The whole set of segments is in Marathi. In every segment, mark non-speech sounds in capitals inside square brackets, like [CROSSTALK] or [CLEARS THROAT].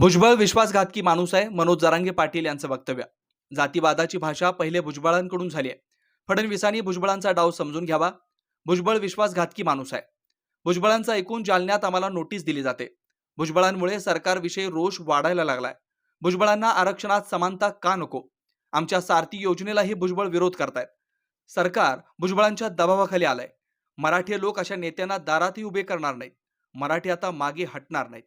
भुजबळ विश्वासघातकी माणूस आहे मनोज जरांगे पाटील यांचं वक्तव्य. जातीवादाची भाषा पहिले भुजबळांकडून झाली आहे. फडणवीसांनी भुजबळांचा डाव समजून घ्यावा. भुजबळ विश्वासघातकी माणूस आहे. भुजबळांचा ऐकून जालन्यात आम्हाला नोटीस दिली जाते. भुजबळांमुळे सरकारविषयी रोष वाढायला लागलाय. भुजबळांना आरक्षणात समानता का नको? आमच्या सारथी योजनेलाही भुजबळ विरोध करतायत. सरकार भुजबळांच्या दबावाखाली आलंय. मराठी लोक अशा नेत्यांना दारातही उभे करणार नाहीत. मराठी आता मागे हटणार नाहीत.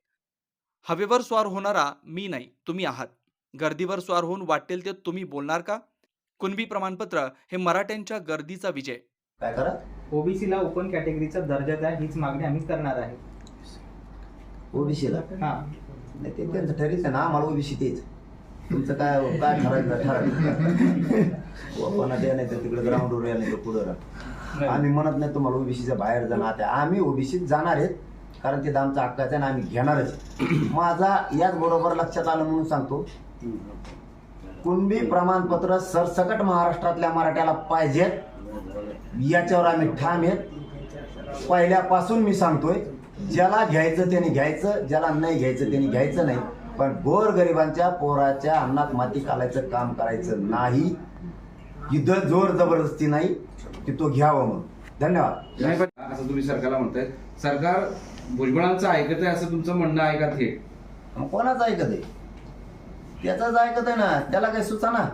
हवेवर स्वार होणारा मी नाही तुम्ही आहात. गर्दीवर स्वार होऊन वाटेल ते तुम्ही बोलणार का? कुणबी प्रमाणपत्र हे मराठ्यांच्या गर्दीचा विजय. काय करा ओबीसीला ओपन कॅटेगरीचा दर्जा द्या हीच मागणी आम्ही करणार आहे. ओबीसीला? हा. नाही ते त्यांचं ठरीच आहे ना आम्हाला ओबीसी तेच. तुमचं काय काय ठरायचं ठरायचं ओपन नाही. तर तिकडे ग्राउंडवर या नाही तर पुढं. राहा आम्ही म्हणत नाही तुम्हाला ओबीसीच्या बाहेर जाणार आम्ही ओबीसीत जाणार आहेत. कारण ते आमचा हक्काचं आहे आणि आम्ही घेणारच [CLEARS THROAT] माझा याच बरोबर लक्षात आलं म्हणून सांगतो. कुणबी प्रमाणपत्र सरसकट महाराष्ट्रातल्या मराठ्याला पाहिजेत याच्यावर आम्ही ठाम आहेत. पहिल्यापासून मी सांगतोय ज्याला घ्यायचं त्याने घ्यायचं ज्याला नाही घ्यायचं त्याने घ्यायचं नाही. पण गोरगरिबांच्या पोराच्या अन्नात माती घालायचं काम करायचं नाही. इथं जोर जबरदस्ती नाही की तो घ्यावं म्हणून. धन्यवाद. असं तुम्ही सरकारला म्हणताय सरकार भुजबळांचं ऐकत आहे असं तुमचं म्हणणं आहे का थेट मग कोणाचं ऐकत आहे? त्याचाच ऐकत आहे ना. त्याला काही सुचाना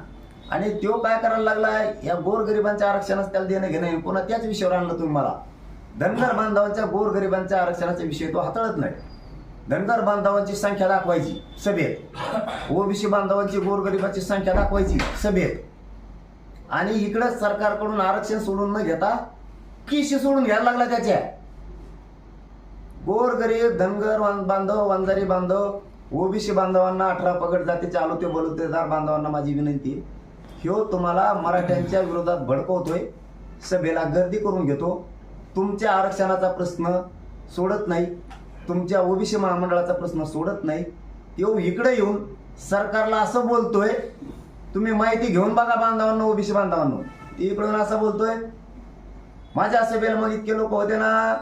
आणि तो काय करायला लागलाय? या गोरगरिबांच्या आरक्षणाचं त्याला देणं घेणं पुन्हा त्याच विषयावर आणलं तुम्ही मला. धनगर बांधवांच्या गोरगरिबांच्या आरक्षणाचा विषय तो हाताळत नाही. धनगर बांधवांची संख्या दाखवायची सभेत. ओबीसी बांधवांची गोरगरिबांची संख्या दाखवायची सभेत. आणि इकडं सरकारकडून आरक्षण सोडून न घेता किशी सोडून घ्यायला लागला त्याच्या. गोरगरीब धनगर वां- बांधव वंजारी बांधव ओबीसी बांधवांना अठरा पगड जातीचे आलोते बलुतेदार बांधवांना माझी विनंती. ह्यो तुम्हाला मराठ्यांच्या विरोधात भडकवतोय. सभेला गर्दी करून घेतो. तुमच्या आरक्षणाचा प्रश्न सोडत नाही. तुमच्या ओबीसी महामंडळाचा प्रश्न सोडत नाही. येऊ इकडे येऊन सरकारला असं बोलतोय तुम्ही माहिती घेऊन बघा बांधवांना ओबीसी बांधवांना. ती इकडून असं बोलतोय माझ्या सभेला मग इतके लोक होते ना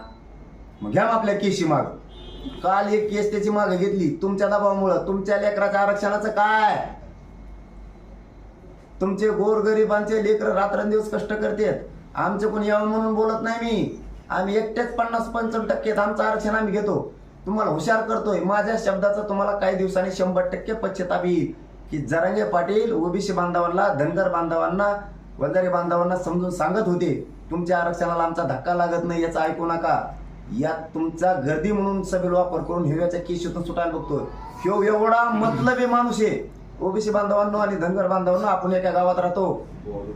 घ्या मग आपल्या केशी माग. काल एक केस त्याची माग घेतली. तुमच्या दबावामुळं. तुमच्या लेकराच्या आरक्षणाचं काय? तुमचे गोरगरिबांचे लेकर रात्रंदिवस कष्ट करतात. आमचे कोणी यावं म्हणून बोलत नाही मी. आम्ही एकटेच पन्नास पंचावन्न टक्के आमचं आरक्षण आम्ही घेतो. तुम्हाला हुशार करतोय. माझ्या शब्दाचा तुम्हाला काही दिवसांनी शंभर टक्के पश्चिताप येईल. की जरांगे पाटील ओबीसी बांधवांना धनगर बांधवांना वंजारी बांधवांना समजून सांगत होते. तुमच्या आरक्षणाला आमचा धक्का लागत नाही याचं ऐकू नका. यात तुमचा गर्दी म्हणून सभेला वापर करून हिव्याच्या केशीतून सुटायला बघतोय. ह्यो एवढा मतलबी माणूस आहे. ओबीसी बांधवांनो आणि धनगर बांधवांनो आपण एका गावात राहतो.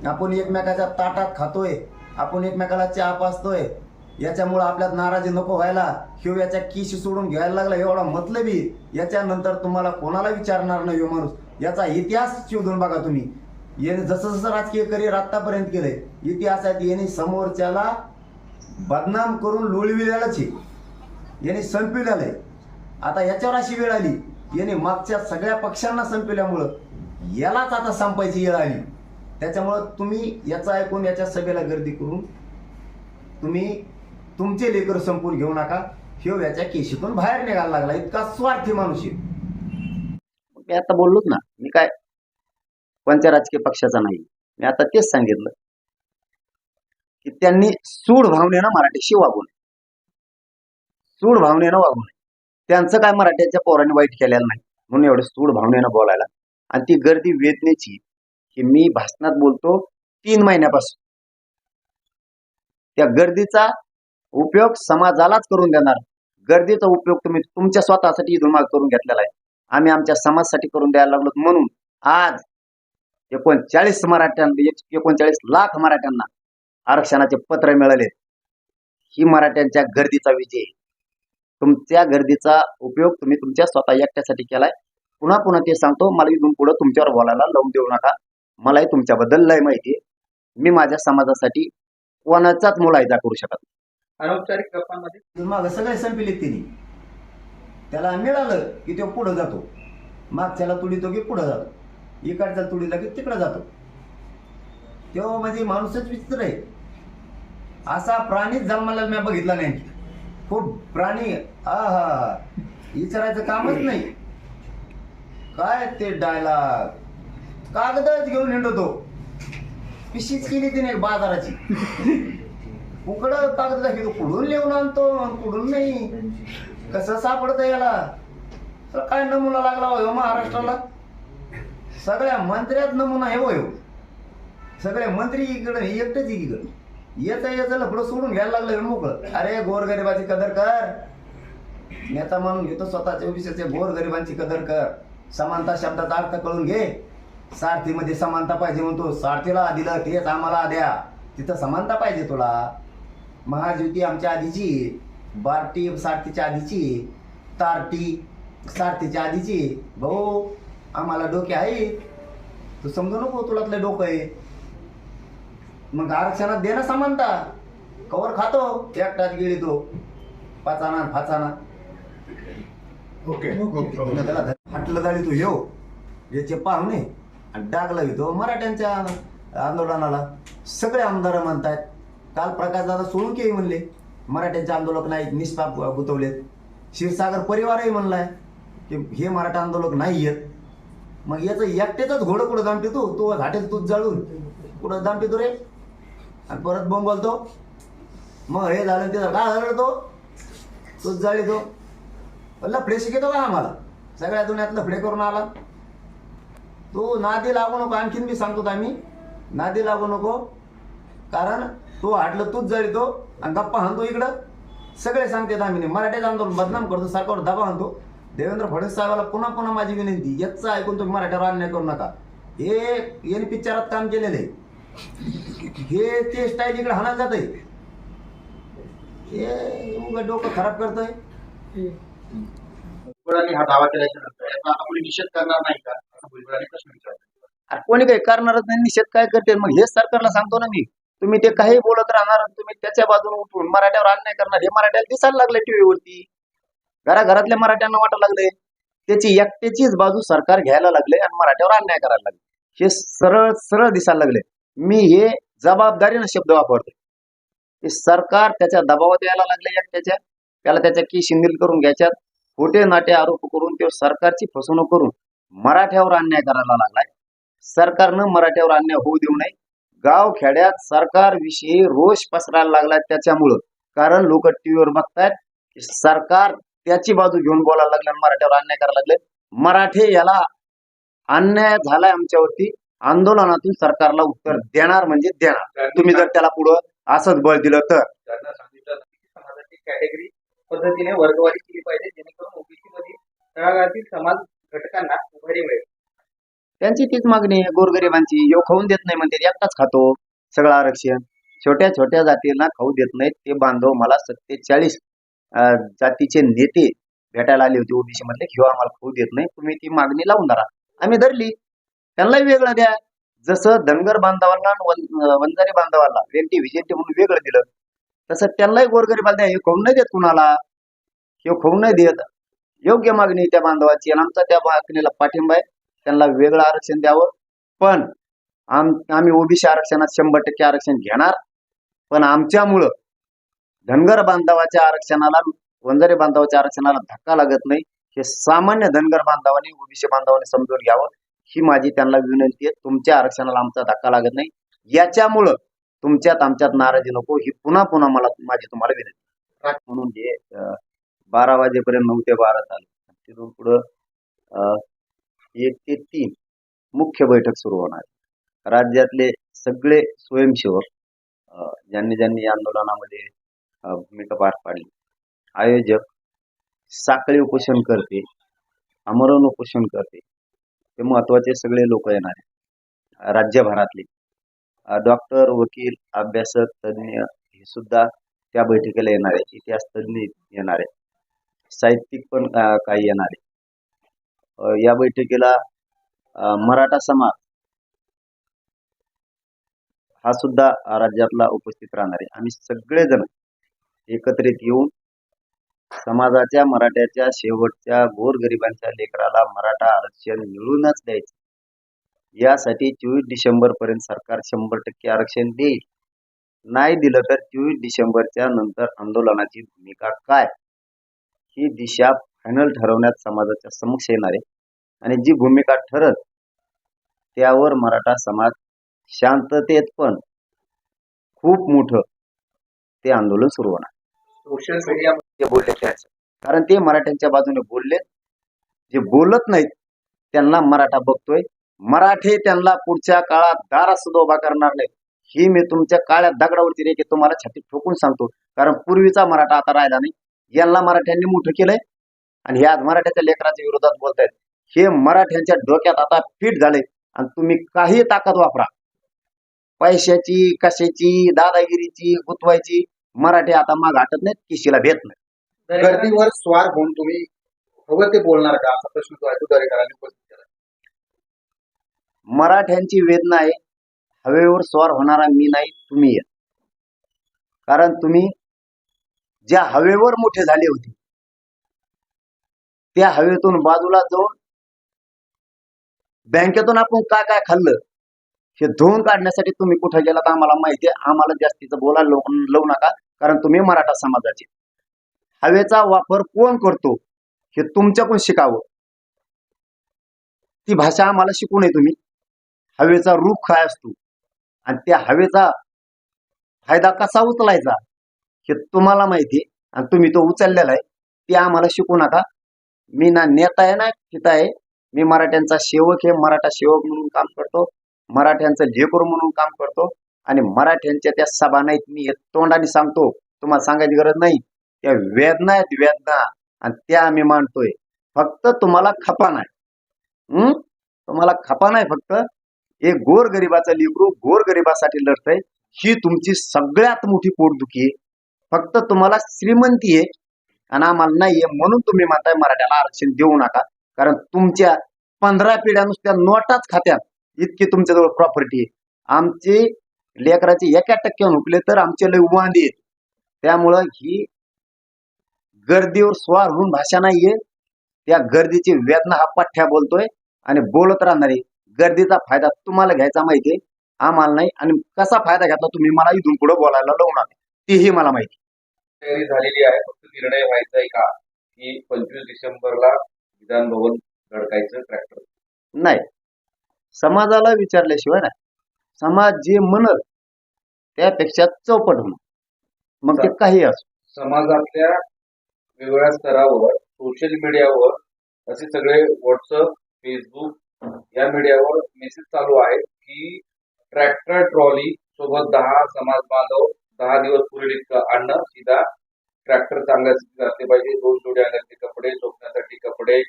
आपण एकमेकाच्या ताटात खातोय. आपण एकमेकाला चहा पाचतोय याच्यामुळे आपल्यात नाराजी नको व्हायला. ह्यो याच्या किशी सोडून घ्यायला लागला एवढा मतलबी. याच्यानंतर तुम्हाला कोणाला विचारणार नाही ह्यो माणूस? याचा इतिहास शोधून बघा तुम्ही. याने जसं जसं राजकीय करिअर आतापर्यंत केलंय इतिहासात याने समोरच्याला बदनाम करून लोळविल्यालाच आहे याने संपविलेलं आहे. आता याच्यावर अशी वेळ आली. याने मागच्या सगळ्या पक्षांना संपविल्यामुळं यालाच आता संपायची वेळ आली. त्याच्यामुळं तुम्ही याचं ऐकून याच्या सभेला गर्दी करून तुम्ही तुमचे लेकर संपून घेऊ नका. हे याच्या केशीतून बाहेर निघायला लागला. इतका स्वार्थी माणूस आहे. मी आता बोललोच ना. मी काय कोणत्या राजकीय पक्षाचा नाही. मी आता तेच सांगितलं. की त्यांनी सूड भावनेनं मराठीशी वागू नये. सूड भावनेनं वागू नये. त्यांचं काय मराठ्याच्या पोराने वाईट केलेलं नाही म्हणून एवढं सूड भावनेनं बोलायला. आणि ती गर्दी वेदनेची की मी भाषणात बोलतो तीन महिन्यापासून. त्या गर्दीचा उपयोग समाजालाच करून देणार. गर्दीचा उपयोग तुम्ही तुमच्या स्वतःसाठी इथून करून घेतलेला आहे. आम्ही आमच्या समाजासाठी करून द्यायला लागलो म्हणून आज एकोणचाळीस मराठ्यांना एकोणचाळीस लाख मराठ्यांना आरक्षणाचे पत्र मिळाले. ही मराठ्यांच्या गर्दीचा विजय. आहे. तुमच्या गर्दीचा उपयोग तुम्ही तुमच्या स्वतः एकट्यासाठी केलाय. पुन्हा पुन्हा ते सांगतो मला इथून पुढे तुमच्यावर बोलायला लावून देऊ नका. मलाही तुमच्याबद्दल लय माहिती आहे. मी माझ्या समाजासाठी कोणाचाच मुलायचा करू शकत नाही. अनौपचारिक गप्पांमध्ये? माग सगळे संपले तिने. त्याला मिळालं की तो पुढे जातो. मागच्याला तुडितो की पुढे जातो. इकडच्या तुडीला की तिकडे जातो. तेव्हा म्हणजे माणूसच विचित्र आहे. असा प्राणीच जन्माला मी बघितला नाही. खूप प्राणी हा हा विचारायचं कामच नाही. काय ते डायलॉग कागदच घेऊन हिंडतो. पिशीच केली तिने बाजाराची. उकड कागद दाखवतो कुठून लिहून आणतो कुठून नाही? कसं सापडतं याला? तर काय नमुना लागला हो महाराष्ट्राला? सगळ्या मंत्र्यात नमुना हे होय सगळे मंत्री इकडे एकटेच इकडे. येता येतं लफडं सोडून घ्यायला लागलं मोकळं. अरे गोरगरिबाची कदर कर. नेता म्हणून घेतो स्वतःच्या विषयाचे गोरगरिबांची कदर कर. समानता शब्दाचा अर्थ कळून घे. सारथीमध्ये समानता पाहिजे म्हणतो. सारथीला दिलं तेच आम्हाला द्या. तिथं समानता पाहिजे तुला. महाज्योती आमच्या आधीची बार्टी सारथीच्या आधीची तारटी सारथीच्या आधीची. भाऊ आम्हाला डोके आहे तू समजू नको तुला डोकं आहे. मग आरक्षणात दे ना समानता. कवर खातो एकटाच गेली तो. पाचाना फाचाना. ओके पुन्हा त्याला धर- हाटलं जाळी तू येऊ. याचे पाहुणे आणि डाग लावितो मराठ्यांच्या आंदोलनाला. सगळे आमदार म्हणतायत काल प्रकाश दादा सोडून केही म्हणले? मराठ्यांचे आंदोलक नाहीत निष्पाप गुतवलेत. क्षीरसागर परिवारही म्हणलाय की हे मराठा आंदोलक नाही आहेत मग याचं एकट्याचाच घोडं कुठं दामटितो तो घाटेल तूच जाळून. कुठं दामटितो रे? आणि परत बोंब बोलतो मग हे झालं ते झालं. काय झालं तूच जाळी तो. लफडे शिकतो का आम्हाला? सगळ्या दुनियात लफडे करून आला. तू नादी लागू नको. आणखीन मी सांगतो आम्ही नादी लागू नको. कारण तू हाटलं तूच जळतो आणि गप्पा हाणतो इकडं. सगळे सांगतात आम्ही नाही. आंदोलन बदनाम करतो सरकारवर दबा आणतो देवेंद्र फडणवीस साहेबाला पुन्हा पुन्हा माझी विनंती. याचं ऐकून तुम्ही मराठ्यावर अन्याय करू नका. हे यांनी पिक्चरात काम केलेलं आहे. हे ते स्टाईल इकडे हाणायला जात आहे हे उगा डोकं खराब करतंय. भुजबळांनी हा दावा केल्याच्यानंतर याचा आता कोणी निषेध करणार नाही का? असं भुजबळांनी प्रश्न विचारला. अरे कोणी काही करणारच नाही निषेध काय करते मग हेच सरकारला सांगतो ना मी. तुम्ही ते काही बोलत राहणार आणि तुम्ही त्याच्या बाजूने उठून मराठ्यावर अन्याय करणार हे मराठ्याला दिसायला लागले टीव्हीवरती. घराघरातल्या मराठ्यांना वाटायला लागले त्याची एकट्याचीच बाजू सरकार घ्यायला लागले आणि मराठ्यावर अन्याय करायला लागले हे सरळ सरळ दिसायला लागले मी हे जबाबदारीनं शब्द वापरतो ते सरकार त्याच्या दबावात यायला लागले एकट्याच्या त्याला त्याच्या की शिंदील करून घ्यायच्यात. खोटे नाटे आरोप करून ते सरकारची फसवणूक करून मराठ्यावर अन्याय करायला लागलाय. सरकारनं मराठ्यावर अन्याय होऊ देऊ नये. गाव खेड्यात सरकारविषयी रोष पसरायला लागलाय त्याच्यामुळं. कारण लोक टीव्हीवर बघतायत की सरकार त्याची बाजू घेऊन बोलायला लागले आणि मराठ्यावर अन्याय करायला लागले. मराठे याला अन्याय झालाय आमच्यावरती. आंदोलनातून सरकारला उत्तर देणार म्हणजे देणार. तुम्ही जर त्याला पुढं असंच बळ दिलं तर? त्यांना सांगितलं की समाजाची कॅटेगरी पद्धतीने वर्गवारी केली पाहिजे जेणेकरून ओबीसी मधील तळागाळातील समाज घटकांना उभारी मिळेल. त्यांची तीच मागणी आहे. गोरगरिबांची यो खाऊन देत नाही म्हणते एकटाच खातो. सगळं आरक्षण. छोट्या छोट्या जातींना खाऊ देत नाहीत. ते बांधव मला सत्तेचाळीस जातीचे नेते भेटायला आले होते ओबीसी मधले किंवा आम्हाला खाऊ देत नाही. तुम्ही ती मागणी लावून धरा. आम्ही धरली. त्यांनाही वेगळं द्या. जसं धनगर बांधवांना आणि वंजारी बांधवाला वेंटी विजेंटी म्हणून वेगळं दिलं तसं त्यांनाही गोरगरिबाला द्या हे खाऊन नाही देत कुणाला. हे खाऊन नाही देत. योग्य मागणी त्या बांधवाची आणि आमचा त्या मागणीला पाठिंबा आहे. त्यांना वेगळं आरक्षण द्यावं. पण आम आम्ही ओबीसी आरक्षणात शंभर टक्के आरक्षण घेणार. पण आमच्यामुळं धनगर बांधवाच्या आरक्षणाला वंजारी बांधवाच्या आरक्षणाला धक्का लागत नाही. हे सामान्य धनगर बांधवांनी ओबीसी बांधवांनी समजून घ्यावं. ही माझी त्यांना विनंती आहे. तुमच्या आरक्षणाला आमचा धक्का लागत नाही. याच्यामुळं तुमच्यात आमच्यात नाराजी नको. ही पुन्हा पुन्हा मला माझी तुम्हाला विनंती म्हणून हे बारा वाजेपर्यंत नऊ ते बारा चालू तिथून पुढं एक ते तीन मुख्य बैठक सुरू होणार. राज्यातले सगळे स्वयंसेवक ज्यांनी ज्यांनी या आंदोलनामध्ये भूमिका पार पाडली. आयोजक साखळी उपोषण करते आमरण उपोषण करते. ते महत्त्वाचे सगळे लोक येणार आहेत. राज्यभरातले. डॉक्टर वकील अभ्यासक तज्ज्ञ हे सुद्धा त्या बैठकीला येणार आहे इतिहास तज्ज्ञ येणार आहे साहित्यिक पण काही येणार आहे या बैठकीला मराठा समाज हा सुद्धा राज्यातला उपस्थित राहणार आहे. आम्ही सगळेजण एकत्रित येऊन समाजाच्या मराठ्याच्या शेवटच्या गोरगरिबांच्या लेकराला मराठा आरक्षण मिळूनच द्यायचे. यासाठी चोवीस डिसेंबर पर्यंत सरकार शंभर टक्के आरक्षण देईल. नाही दिलं तर चोवीस डिसेंबरच्या नंतर आंदोलनाची भूमिका काय? ही दिशा फायनल ठरवण्यात समाजाच्या समक्ष येणार आहे. आणि जी भूमिका ठरत त्यावर मराठा समाज शांततेत पण खूप मोठं ते आंदोलन सुरू होणार. सोशल मीडिया बोलले त्याच कारण ते मराठ्यांच्या बाजूने बोलले. जे बोलत नाहीत त्यांना मराठा बघतोय. मराठे त्यांना पुढच्या काळात दारा सुद्धा उभा करणार नाही ही मी तुमच्या काळ्या दगडावरती रेखे तुम्हाला छाती ठोकून सांगतो. कारण पूर्वीचा मराठा आता राहिला नाही. यांना मराठ्यांनी मोठं केलंय. आणि हे आज मराठ्याच्या लेकराच्या विरोधात बोलतायत. हे मराठ्यांच्या डोक्यात आता फिट झाले आणि तुम्ही काही ताकद वापरा. पैशाची कशाची दादागिरीची गुतवायची मराठी आता माग हटत नाहीत किशीला भेट नाही. गर्दीवर स्वार होऊन तुम्ही हवं ते बोलणार का? असा प्रश्न तो आहे तो दरेकरांनी उपस्थित केला. मराठ्यांची वेदना आहे हवेवर स्वार होणारा मी नाही तुम्ही आहे कारण तुम्ही ज्या हवेवर मोठे झाले होते त्या हवेतून बाजूला जाऊन बँकेतून आपण काय काय खाल्लं हे धुवून काढण्यासाठी तुम्ही कुठे गेलात आम्हाला माहिती आहे. आम्हाला जास्तीचं बोला लावू नका कारण तुम्ही मराठा समाजाचे. हवेचा वापर कोण करतो हे तुमच्याकडून शिकावं. ती भाषा आम्हाला शिकू नये तुम्ही. हवेचा रूप काय असतो? आणि त्या हवेचा फायदा कसा उचलायचा हे तुम्हाला माहिती आहे. आणि तुम्ही तो उचललेला आहे. ते आम्हाला शिकू नका. मी ना नेता आहे ना पिता आहे. मी मराठ्यांचा सेवक आहे. मराठा सेवक म्हणून काम करतो. मराठ्यांचं लेकरू म्हणून काम करतो आणि मराठ्यांच्या त्या सभा नाहीत मी तोंडाने सांगतो तुम्हाला सांगायची गरज नाही. त्या वेदना आहेत वेदना आणि त्या आम्ही मांडतोय. फक्त तुम्हाला खपा नाही. हम्म तुम्हाला खपा नाही फक्त. एक गोर गरिबाचं लेकरू गोर गरिबासाठी लढतंय. ही तुमची सगळ्यात मोठी पोटदुखी आहे. फक्त तुम्हाला श्रीमंती आहे आणि आम्हाला नाहीये म्हणून तुम्ही म्हणताय मराठ्याला आरक्षण देऊ नका. कारण तुमच्या पंधरा पिढ्या नुसत्या नोटाच खात्यात. इतकी तुमच्याजवळ प्रॉपर्टी आहे. आमचे लेकराचे एका टक्क्यावर हुकले तर आमचे लय वांदे आहेत. त्यामुळं ही गर्दीवर स्वार होऊन भाषा नाहीये. त्या गर्दीची वेदना हा पठ्ठ्या बोलतोय आणि बोलत राहणार गर्दीचा फायदा तुम्हाला घ्यायचा माहितीये. आम्हाला नाही आणि कसा फायदा घेतला तुम्ही मला इथून पुढे बोलायला लावू नका तेही मला माहिती. तयारी झालेली आहे. फक्त निर्णय व्हायचा आहे का? की पंचवीस डिसेंबरला विधान भवन धडकायचं ट्रॅक्टर नाही. समाजाला विचारल्याशिवाय नाही. समाज जे म्हणल त्यापेक्षा चौपट होणार मग ते काही असो. समाजातल्या वेगवेगळ्या स्तरावर सोशल मीडियावर असे सगळे व्हॉट्सअप फेसबुक या मीडियावर मेसेज चालू आहेत की ट्रॅक्टर ट्रॉली सोबत दहा समाज बांधव दहा दिवस पुरेल इतकं आणणं सीधा ट्रॅक्टर चांगल्या स्थितीत असले पाहिजे. दोन जोडी अंगातले कपडे झोपण्यासाठी कपडे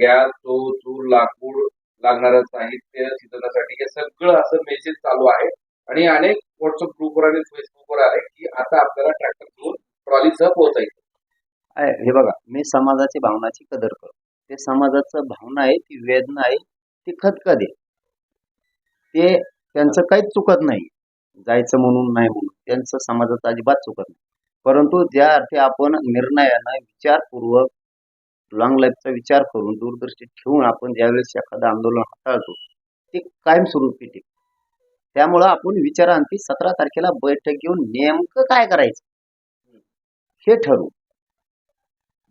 गॅस चूल चूल लाकूड लागणारं साहित्य शिजवण्यासाठी हे सगळं असं मेसेज चालू आहे. आणि अनेक व्हॉट्सअप ग्रुपवर आणि फेसबुकवर आले की आता आपल्याला ट्रॅक्टर घेऊन ट्रॉलीसह पोहोचायचं हे बघा मी समाजाची भावनाची कदर करतो. ते समाजाचं भावना आहे ती वेदना आहे ती खतखत आहे. ते त्यांचं काहीच चुकत नाही. जायचं म्हणून नाही म्हणून त्यांचं समाजाचं अजिबात चुकत नाही. परंतु ज्या अर्थी आपण निर्णयानं विचारपूर्वक लॉंग लाईफचा विचार करून दूरदृष्टी ठेवून आपण ज्यावेळेस एखादं आंदोलन हाताळतो ते कायमस्वरूपी टिकतं. त्यामुळं आपण विचारांती सतरा तारखेला बैठक घेऊन नेमकं काय करायचं? हे ठरवू.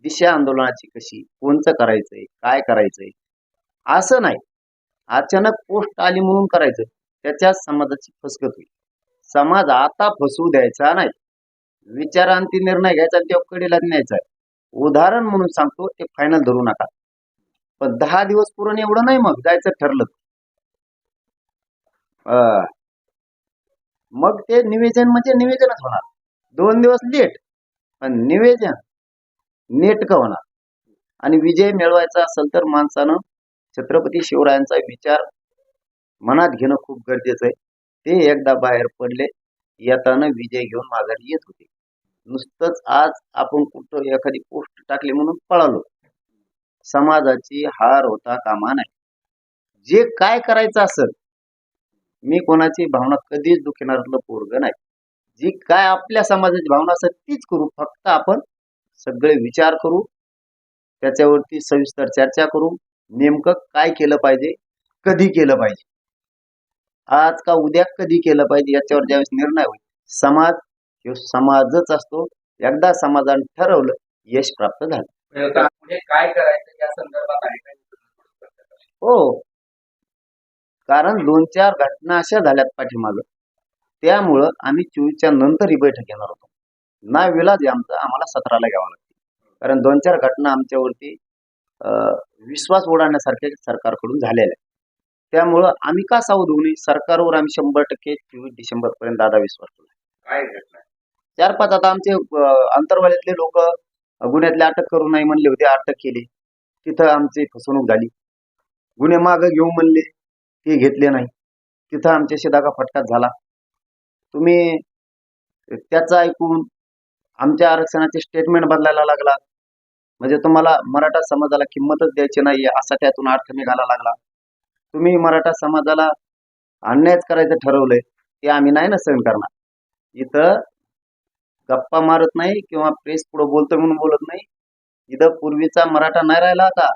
दिशा आंदोलनाची कशी कोणचं करायचंय काय करायचंय? असं नाही. अचानक पोस्ट आली म्हणून करायचं त्याच्या समाजाची फसगत होईल. समाज आता फसवू द्यायचा नाही. विचारांती निर्णय घ्यायचा आणि त्या कडेला न्यायचा आहे. उदाहरण म्हणून सांगतो ते फायनल धरू नका. पण दहा दिवस पुरण एवढं नाही मग जायचं ठरलं. अं, मग ते निवेदन म्हणजे निवेदनच होणार. दोन दिवस लेट पण निवेदन नेटकं होणार? आणि विजय मिळवायचा असेल तर माणसानं छत्रपती शिवरायांचा विचार मनात घेणं खूप गरजेचं आहे. ते एकदा बाहेर पडले येताना विजय घेऊन माघारी येत होते. नुसतंच आज आपण कुठं एखादी पोस्ट टाकली म्हणून पळालो. समाजाची हार होता कामा नाही जे काय करायचं असेल मी कोणाची भावना कधीच दुखणाऱ्यातलं पोरग नाही. जी काय आपल्या समाजाची भावना असेल तीच करू. फक्त आपण सगळे विचार करू त्याच्यावरती सविस्तर चर्चा करू नेमकं काय केलं पाहिजे कधी केलं पाहिजे. आज का उद्या कधी केलं पाहिजे याच्यावर ज्यावेळेस निर्णय होईल समाज हे समाजच असतो. एकदा समाजाने ठरवलं यश प्राप्त झालं. काय करायचं या संदर्भात हो. कारण दोन चार घटना अशा झाल्यात पाठीमागं. त्यामुळं आम्ही चोवीसच्या नंतर ही बैठक घेणार होतो. ना विलाज आमचा आम्हाला सतराला घ्यावा लागते. कारण दोन चार घटना आमच्यावरती विश्वास उडाण्यासारख्या सरकारकडून झालेल्या त्यामुळं आम्ही का सावध होऊ नये? सरकारवर आम्ही शंभर टक्के चोवीस डिसेंबर पर्यंत दादा विश्वास ठेवला काय घटना? चार पाच आता आमचे अंतरवाल्यातले लोक गुन्ह्यातले अटक करू नाही म्हणले होते अटक केली. तिथं आमची फसवणूक झाली. गुन्हे मागं घेऊ म्हणले ते घेतले नाही. तिथं आमच्याशी दागा फटकाच झाला. तुम्ही त्याचं ऐकून आमच्या आरक्षणाचे स्टेटमेंट बदलायला लागला. म्हणजे तुम्हाला मराठा समाजाला किंमतच द्यायची नाही असा त्यातून अर्थ निघाला लागला. तुम्ही मराठा समाजाला अन्यायच करायचं ठरवलंय ते आम्ही नाही ना सहन करणार. इथं गप्पा मारत नाही किंवा प्रेस पुढे बोलतोय म्हणून बोलत नाही. इथं पूर्वीचा मराठा नाही राहिला आता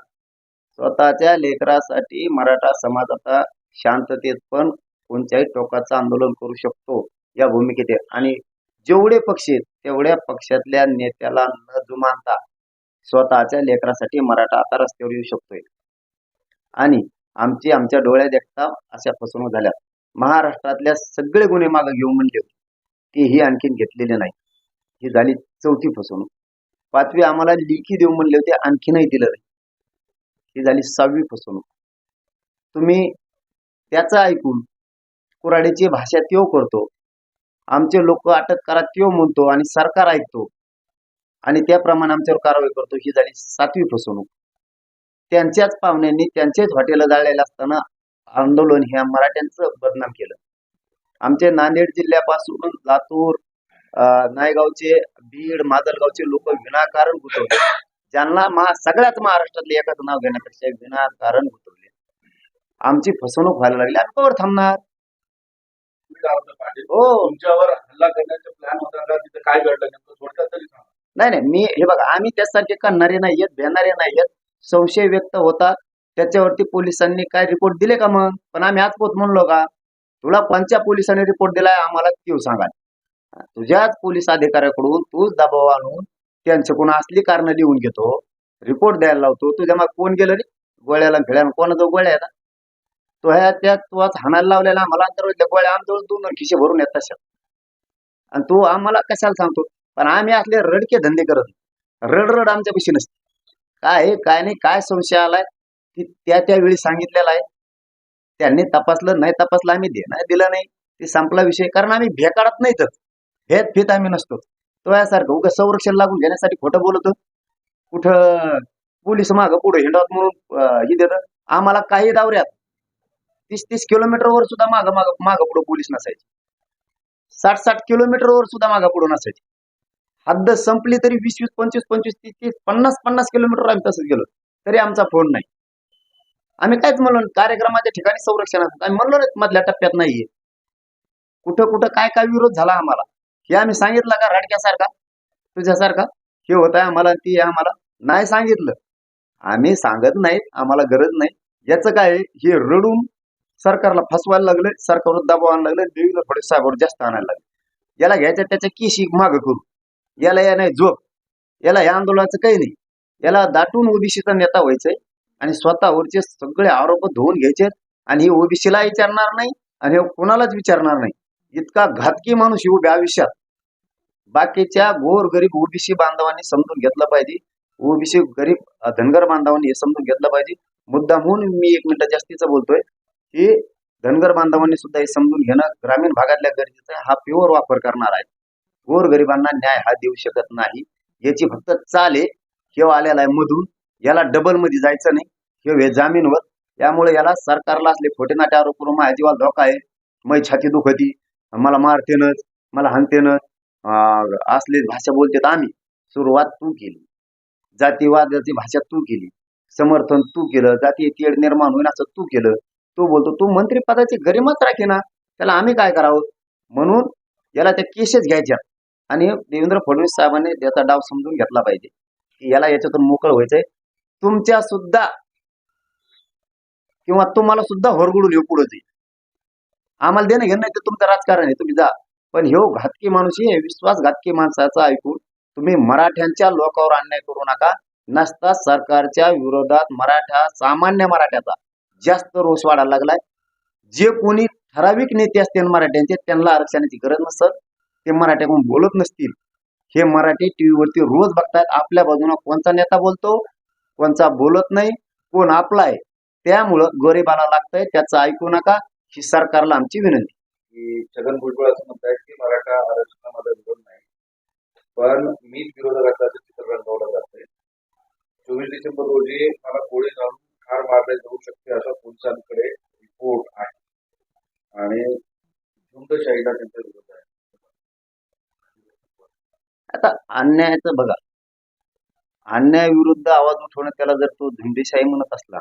स्वतःच्या लेकरासाठी मराठा समाज आता शांततेत पण कोणत्याही टोकाचं आंदोलन करू शकतो या भूमिकेत. आहे. आणि जेवढे पक्ष आहेत तेवढ्या पक्षातल्या नेत्याला न जुमानता स्वतःच्या लेकरासाठी मराठा आता रस्त्यावर येऊ शकतोय. आणि आमची आमच्या डोळ्या देखता अशा फसवणूक झाल्या. महाराष्ट्रातल्या सगळे गुन्हे मागे घेऊ म्हणले की तेही आणखीन घेतलेली नाही. ही झाली चौथी फसवणूक. पाचवी आम्हाला लिखी देऊ म्हणले होते आणखीनही दिलं नाही. ही झाली सहावी फसवणूक. तुम्ही त्याचं ऐकून कुराडीची भाषा त्यो करतो आमचे लोक अटक करा त्यो म्हणतो आणि सरकार ऐकतो आणि त्याप्रमाणे आमच्यावर कारवाई करतो ही झाली सातवी फसवणूक. त्यांच्याच पाहुण्यांनी त्यांचेच हॉटेल जाळलेलं असताना आंदोलन ह्या मराठ्यांचं बदनाम केलं. आमचे नांदेड जिल्ह्यापासून लातूर नायगावचे बीड माजलगावचे लोक विनाकारण गुंतवले. ज्यांना महा सगळ्याच महाराष्ट्रातले एकाच नाव घेण्यापेक्षा विनाकारण गुंतवले. आमची फसवणूक व्हायला लागली आम्ही कवर थांबणार? हो. तुमच्यावर हल्ला करण्याचा प्लॅन होता का? तिथं काय घडलं नेमकं? थोडक्यात तरी सांगा. नाही नाही. मी हे बघा आम्ही त्यासाठी करणारे नाहीयेत भेटणारे नाहीयेत संशय व्यक्त होता त्याच्यावरती पोलिसांनी काय रिपोर्ट दिले का मग? पण आम्ही आज पोत म्हणलो का तुला कोणत्या पोलिसांनी रिपोर्ट दिलाय? आम्हाला देऊ सांगा. तुझ्याच पोलीस अधिकाऱ्याकडून तूच दबाव आणून त्यांच्याकडून असली कारण लिहून घेतो रिपोर्ट द्यायला लावतो तुझ्या मग कोण गेलं रे? गोळ्याला कोणा कोणाजवळ गोळ्या आहेत तो ह्या त्या तुझाच हाणायला लावलेला आम्हाला अंतर्वातल्या गोळ्या आमच्यावर दोन दोन खिशे भरून येत तशा. आणि तो आम्हाला कशाला सांगतो? पण आम्ही असले रडके धंदे करत रड रड आमच्या पैसे नसते. काय आहे, काय नाही काय संशय आलाय? की त्या त्यावेळी सांगितलेला आहे. त्यांनी तपासलं नाही तपासलं आम्ही दे नाही दिलं नाही. ते संपला विषय. कारण आम्ही भेकाडत नाही तर. हे फित आम्ही नसतो. तो यासारखं उगा संरक्षण लागून घेण्यासाठी खोटं बोलतो. कुठं पोलीस माग पुढे हिंडवत म्हणून हे देतं. आम्हाला काही दावऱ्यात तीस तीस किलोमीटरवर सुद्धा माग माग माग पुढे पोलीस नसायचे. साठ साठ किलोमीटरवर सुद्धा मागं पुढे नसायचे. हद्द संपली तरी वीस वीस पंचवीस पंचवीस तीस तीस पन्नास पन्नास किलोमीटर आम्ही तसंच गेलो. तरी आमचा फोन नाही. आम्ही कायच म्हणलो कार्यक्रमाच्या ठिकाणी संरक्षण असतात आम्ही म्हणलो नाही मधल्या टप्प्यात नाहीये. कुठं कुठं काय काय विरोध झाला आम्हाला. हे आम्ही सांगितलं का रडक्यासारखा? तुझ्यासारखा? हे होत आहे आम्हाला ती आम्हाला नाही सांगितलं. आम्ही सांगत नाहीत आम्हाला गरज नाही. याचं काय आहे, हे रडून सरकारला फसवायला लागले सरकारवर दबाव आणायला लागले देवीला थोडे साहेबावर जास्त आणायला लागले. याला घ्यायचं त्याच्या केशी मागं करू. याला या नाही झोप. याला या आंदोलनाचं काही नाही. याला दाटून ओबीसीचा नेता व्हायचंय आणि स्वतःवरचे सगळे आरोप धुवून घ्यायचे आणि हे ओबीसीला विचारणार नाही आणि हे कोणालाच विचारणार नाही. इतका घातकी माणूस येऊ उभ्या हो आयुष्यात. बाकीच्या गोर गरीब ओबीसी बांधवांनी समजून घेतलं पाहिजे. ओबीसी गरीब धनगर बांधवांनी हे समजून घेतलं पाहिजे. मुद्दा म्हणून मी एक मिनिट जास्तीचं बोलतोय की धनगर बांधवांनी सुद्धा हे समजून घेणं ग्रामीण भागातल्या गरजेचं आहे. हा प्युअर वापर करणार आहे. गोर गरिबांना न्याय हा देऊ शकत नाही. याची फक्त चाल आहे हे आलेला आहे मधून. याला डबलमध्ये जायचं नाही. हे हे जामीनवर. त्यामुळे याला सरकारला असले खोटे नाटे आरोप करून माझ्या जीवाला धोका आहे. मै छाती दुखती. मला मारतेनच मला हानतेनच असली भाषा बोलतेत आम्ही सुरुवात तू केली. जातीवादाची भाषा तू केली. समर्थन तू केलं जातीय तेढ निर्माण होईल असं तू केलं. तू बोलतो तू मंत्रिपदाची गरिमाच राखे ना त्याला आम्ही काय करावं? म्हणून याला त्या केसेस घ्यायच्या. आणि देवेंद्र फडणवीस साहेबांनी त्याचा डाव समजून घेतला पाहिजे. की याला याच्यातून मोकळ व्हायचंय. तुमच्या सुद्धा किंवा तुम्हाला सुद्धा होरगुडून येऊ पुढे जाईल. आम्हाला देणं घेणं नाही तर तुमचं राजकारण आहे. तुम्ही जा. पण ह्यो घातकी माणूस आहे विश्वासघातकी माणसाचा ऐकून तुम्ही मराठ्यांच्या लोकांवर अन्याय करू नका. नसता सरकारच्या विरोधात मराठा सामान्य मराठ्याचा जास्त रोष वाढायला लागलाय. जे कोणी ठराविक नेते असतील मराठ्यांचे त्यांना आरक्षणाची गरज नसत. ते मराठ्याकडून बोलत नसतील. हे मराठी टीव्हीवरती रोज बघतायत. आपल्या बाजूने कोणचा नेता बोलतो कोणचा बोलत नाही कोण आपला आहे त्यामुळं गरिबाला लागतंय त्याचं ऐकू नका. ही सरकारला आमची विनंती. की छगन भुजबळ असं म्हणतायत की मराठा आरक्षणामध्ये विरोध नाही. पण मीच विरोध असल्याचं चित्र रंगवलं जाते चोवीस डिसेंबर रोजी मला गोळी घालून ठार मारले जाऊ शकते अशा पोलिसांकडे रिपोर्ट आहे. आणि झुंडशाहीला त्यांचा विरोध आहे. आता अन्यायाचं बघा. अन्यायाविरुद्ध आवाज उठवणं त्याला जर तो झुंडेशाही म्हणत असला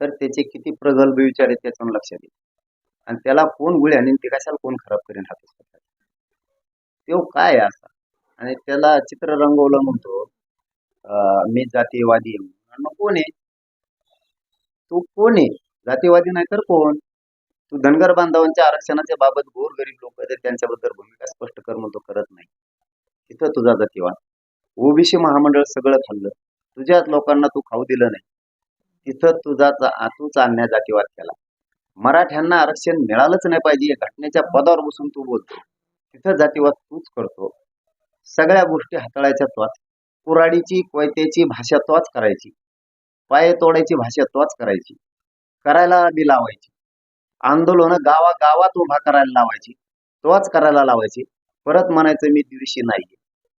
तर त्याचे किती प्रगल्भ विचार आहेत त्याच्यानं लक्षात येईल. आणि त्याला कोण गुळ्या आणि ते कशाला कोण खराब करेन हात तो काय आहे असा? आणि त्याला चित्र रंगवलं म्हणतो अं, मी जातीयवादी आहे मग कोण आहे? तू कोण आहे? जातीयवादी नाही तर कोण? तू धनगर बांधवांच्या आरक्षणाच्या बाबत गोर गरीब लोक आहेत त्यांच्याबद्दल भूमिका स्पष्ट कर म्हणतो करत नाही. तिथं तुझा जातीवाद. ओबीसी महामंडळ सगळं खाल्लं तुझ्याच लोकांना तू खाऊ दिलं नाही. तिथं तुझा चा- तूच अन्याय जातीवाद केला. मराठ्यांना आरक्षण मिळालंच नाही पाहिजे या घटनेच्या पदावर बसून तू बोलतो. तिथं जातीवाद तूच करतो. सगळ्या गोष्टी हाताळायच्या त्वाच कुराडीची कोयत्याची भाषा तोच करायची. पाय तोडायची भाषा तोच करायची. करायला बी लावायची. आंदोलनं गावा गावात उभा करायला लावायची. तोच करायला लावायची. परत म्हणायचं मी दिवशी नाहीये.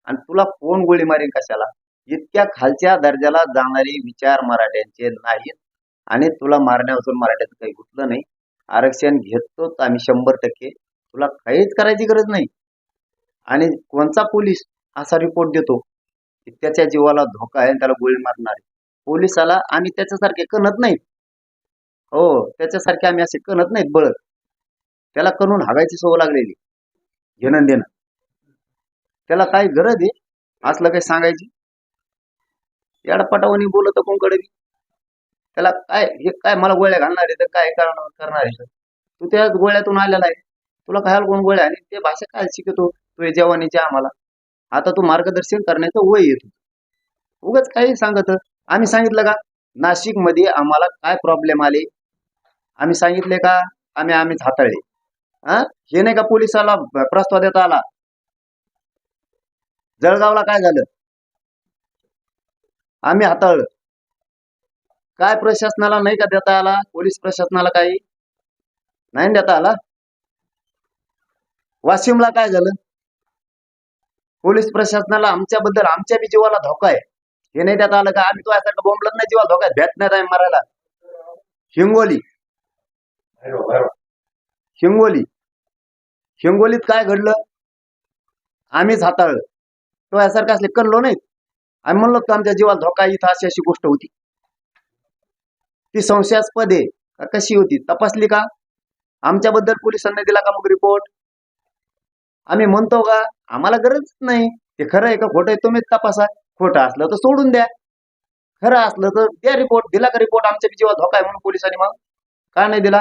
आणि तुला कोण गोळी मारेन कशाला? इतक्या खालच्या दर्जाला जाणारे विचार मराठ्यांचे नाहीत. आणि तुला मारण्यापासून मराठ्याचं काही गुतलं नाही. आरक्षण घेतोच आम्ही शंभर टक्के. तुला काहीच करायची गरज नाही. आणि कोणचा पोलीस असा रिपोर्ट देतो की त्याच्या जीवाला धोका आहे आणि त्याला गोळी मारणार आहे? पोलिसाला आम्ही त्याच्यासारखे कणत नाहीत हो त्याच्यासारखे आम्ही असे कणत नाहीत बळत. त्याला कणून हागायची सवय लागलेली. घेणं देणं. त्याला काय गरज आहे? असलं काही सांगायची? याडपटावणी बोलत कोणकडे बी? त्याला काय हे काय मला गोळ्या घालणार आहे? तर काय करणार करणार आहे? तू त्या गोळ्यातून आलेला आहे. तुला काय कोण गोळ्या आणि ते भाषा काय शिकतो तू हे जवानीच्या आम्हाला. आता तू मार्गदर्शन करण्याचं वय येतो उगाच काही सांगत आम्ही सांगितलं का? नाशिकमध्ये आम्हाला काय प्रॉब्लेम आले? आम्ही सांगितले का? आम्ही आम्हीच हाताळले हा? हे नाही का पोलिसाला प्रस्ताव देता आला? जळगावला काय झालं? आम्ही हाताळलं. काय प्रशासनाला नाही का देता आला? पोलीस प्रशासनाला काही? नाही देता आला? वाशिमला काय झालं? पोलीस प्रशासनाला आमच्याबद्दल आमच्या बी जीवाला धोका आहे. हे नाही देता आलं का? आम्ही तो यासारखं बोंबलत नाही जीवाला धोका आहे. भेट नाही आहे मारायला. हिंगोली. हिंगोली. हिंगोलीत काय घडलं? आम्हीच हाताळलं तो यासारखं असले कळलो नाहीत. आम्ही म्हणलो तर आमच्या जीवाला धोका इथं अशी अशी गोष्ट होती. ती संशयास्पद आहे. का कशी होती? तपासली का? आमच्याबद्दल पोलिसांनी दिला का मग रिपोर्ट आम्ही म्हणतो का? आम्हाला गरज नाही. ते खरं आहे का खोटं आहे तुम्ही तपासा. खोटं असलं तर सोडून द्या. खरं असलं तर द्या रिपोर्ट दिला का रिपोर्ट आमच्या जीवा धोका आहे म्हणून पोलिसांनी मग. का नाही दिला?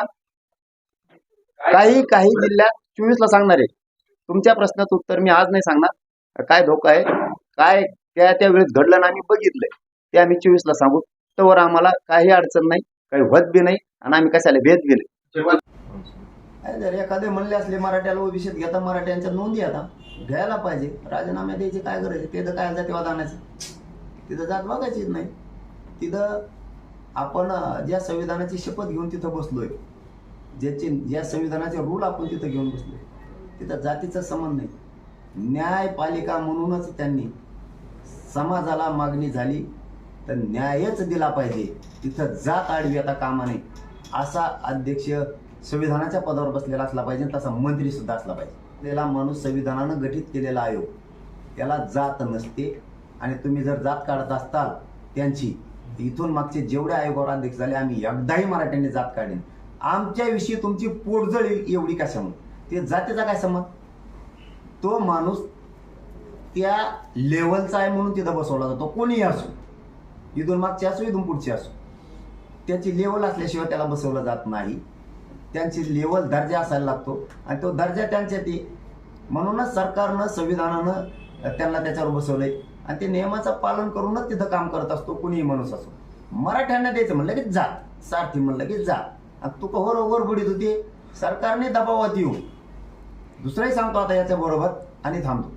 काही काही जिल्ह्यात चोवीसला सांगणार आहे. तुमच्या प्रश्नाचं उत्तर मी आज नाही सांगणार. काय धोका आहे? काय त्या त्या वेळेस घडलं ना आम्ही बघितलंय. ते आम्ही चोवीसला सांगू. तोवर आम्हाला काही अडचण नाही काही होत बी नाही आणि आम्ही कशाला भेद बी नाही जर एखादे म्हणले असले मराठ्याला ओबीसीत घेता मराठ्यांच्या नोंदी आता घ्यायला पाहिजे. राजीनामे द्यायची काय गरज आहे? ते तर काय जातीवाद आणायचं? तिथं जात बघायचीच नाही. तिथं आपण ज्या संविधानाची शपथ घेऊन तिथं बसलोय ज्याचे ज्या संविधानाचे रूल आपण तिथं घेऊन बसलोय तिथं जातीचा संबंध नाही. न्यायपालिका म्हणूनच त्यांनी समाजाला मागणी झाली. तर न्यायच दिला पाहिजे. तिथं जात आडवी आता कामा नाही. असा अध्यक्ष संविधानाच्या पदावर बसलेला असला पाहिजे आणि तसा मंत्री सुद्धा असला पाहिजे. त्याला माणूस संविधानानं गठीत केलेला आयोग हो. त्याला जात नसते आणि तुम्ही जर जात काढत असताल त्यांची इथून मागचे जेवढे आयोगावर अध्यक्ष झाले आम्ही एकदाही मराठ्यांनी जात काढेन आमच्याविषयी तुमची पोटजळी एवढी कशामुळे? ते जातीचा काय समज तो माणूस त्या लेवलचा आहे म्हणून तिथं बसवला जातो. कोणीही असो. इथून मागची असो इथून पुढची असो. त्याची लेवल असल्याशिवाय त्याला बसवलं जात नाही. त्यांची लेवल दर्जा असायला लागतो. आणि तो दर्जा त्यांच्या ती म्हणूनच सरकारनं संविधानानं त्यांना त्याच्यावर बसवलंय. आणि ते नियमाचं पालन करूनच तिथं काम करत असतो. कुणीही माणूस असो. मराठ्यांना द्यायचं म्हणलं की जात सारथी म्हणलं की जा. आणि तू कवर ओवर बुडीत होती? सरकारने दबावात येऊ. दुसरंही सांगतो आता याच्या बरोबर आणि थांबतो.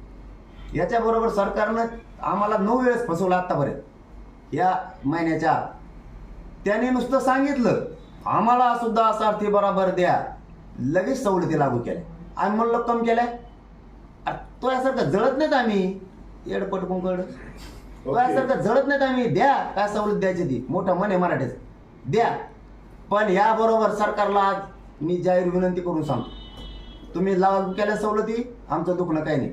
याच्या बरोबर सरकारनं आम्हाला नऊ वेळेस फसवलं आतापर्यंत या महिन्याच्या. त्याने नुसतं सांगितलं आम्हाला सुद्धा सारथी बरोबर द्या. लगेच सवलती लागू केल्या. आम्ही म्हणलं कम केल्या. तो यासारखं जळत नाहीत आम्ही. येडपट कुंकड तो यासारखं जळत नाहीत आम्ही. द्या. काय सवलत द्यायची ती? मोठं मन आहे मराठीचं. द्या. पण याबरोबर सरकारला आज मी जाहीर विनंती करून सांगतो. तुम्ही लागू केल्या सवलती आमचं दुखणं काही नाही.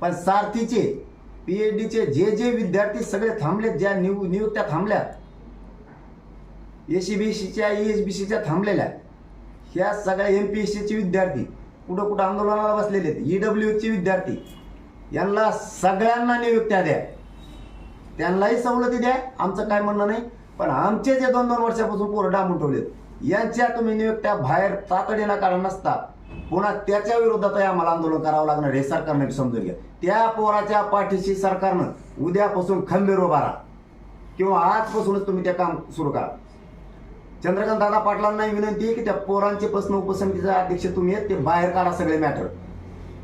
पण सारथीचे पीएच डीचे जे जे विद्यार्थी सगळे थांबलेत ज्या निव नियुक्त्या थांबल्यात एसीबीसीच्या बी सीच्या बी सीच्या थांबलेल्या ह्या सगळ्या एम पी एस सीचे विद्यार्थी कुठं कुठं आंदोलनाला बसलेले आहेत? ई विद्यार्थी यांना सगळ्यांना नियुक्त्या द्या. त्यांनाही सवलती द्या आमचं काय म्हणणं नाही पण आमचे जे दोन दोन वर्षापासून पोरं डांबून ठेवलेत यांच्या तुम्ही नियुक्त्या बाहेर तातडीनं काढा नसता. पुन्हा त्याच्या विरोधातही आम्हाला आंदोलन करावं लागणार हे सरकारने समजून घ्या. त्या पोराच्या पाठीशी सरकारनं उद्यापासून खंबीर उभा राहा. किंवा आजपासूनच तुम्ही ते काम सुरू करा. चंद्रकांत दादा पाटलांना विनंती आहे की त्या पोरांचे प्रश्न उपसमितीचे अध्यक्ष तुम्ही आहेत ते बाहेर काढा सगळे मॅटर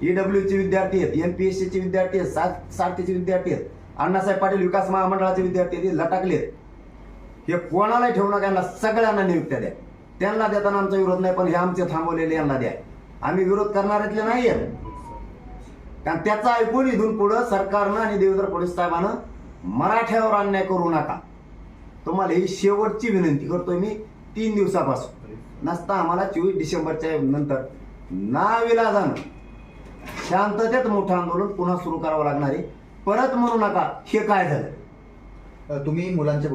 ईडब्ल्यू चे विद्यार्थी आहेत एम पी एस सी चे विद्यार्थी आहेत सात सारथीचे विद्यार्थी आहेत अण्णासाहेब पाटील विकास महामंडळाचे विद्यार्थी आहेत हे आहेत. हे कोणालाही ठेवू नका यांना सगळ्यांना नियुक्त्या द्या. त्यांना देताना आमचा विरोध नाही पण हे आमचे थांबवलेले यांना द्या. आम्ही विरोध करणाऱ्यातले नाही कारण त्याचा ऐकून इथून पुढं सरकारनं आणि देवेंद्र फडणवीस साहेबानं मराठ्यावर अन्याय करू नका. तुम्हाला ही शेवटची विनंती करतोय मी तीन दिवसापासून. नसता आम्हाला चोवीस डिसेंबरच्या नंतर नाविलाजानं शांततेत मोठं आंदोलन पुन्हा सुरू करावं लागणार आहे. परत म्हणू नका हे काय झालं? तुम्ही मुलांच्या